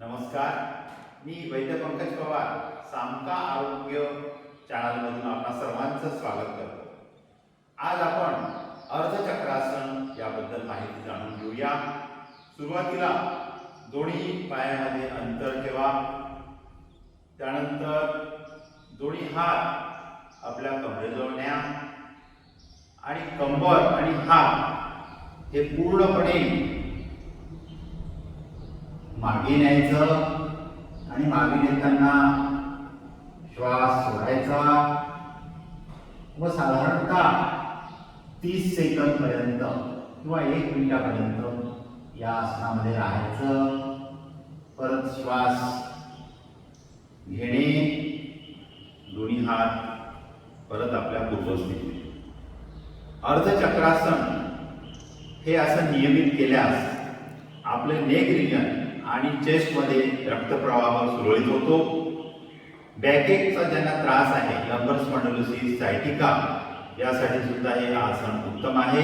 नमस्कार. मी वैद्य पंकज पवार सामका आरोग्य चॅनलमधून आपणा सर्वांचं स्वागत करतो. आज आपण अर्धचक्रासन याबद्दल माहिती जाणून घेऊया. सुरुवातीला दोन्ही पायामध्ये अंतर ठेवा. त्यानंतर दोन्ही हात आपल्या कमरेजवळ न्या. आणि कंबर आणि हात हे पूर्णपणे मागे न्यायचं आणि मागे नेताना श्वास सोडायचा. व साधारणतः तीस सेकंद पर्यंत किंवा एक मिनिटापर्यंत या आसनामध्ये राहायचं. परत श्वास घेणे. दोन्ही हात परत आपल्या पूर्वस्थितीत अर्धचक्रासन हे असं नियमित केल्यास आपले नेक रिजन आणि चेस्टमध्ये रक्तप्रवाह सुरळीत होतो. बॅकेकचा ज्यांना त्रास आहे लंबर्स स्पॉन्डलोसिस सायटिका यासाठी सुद्धा हे आसन उत्तम आहे.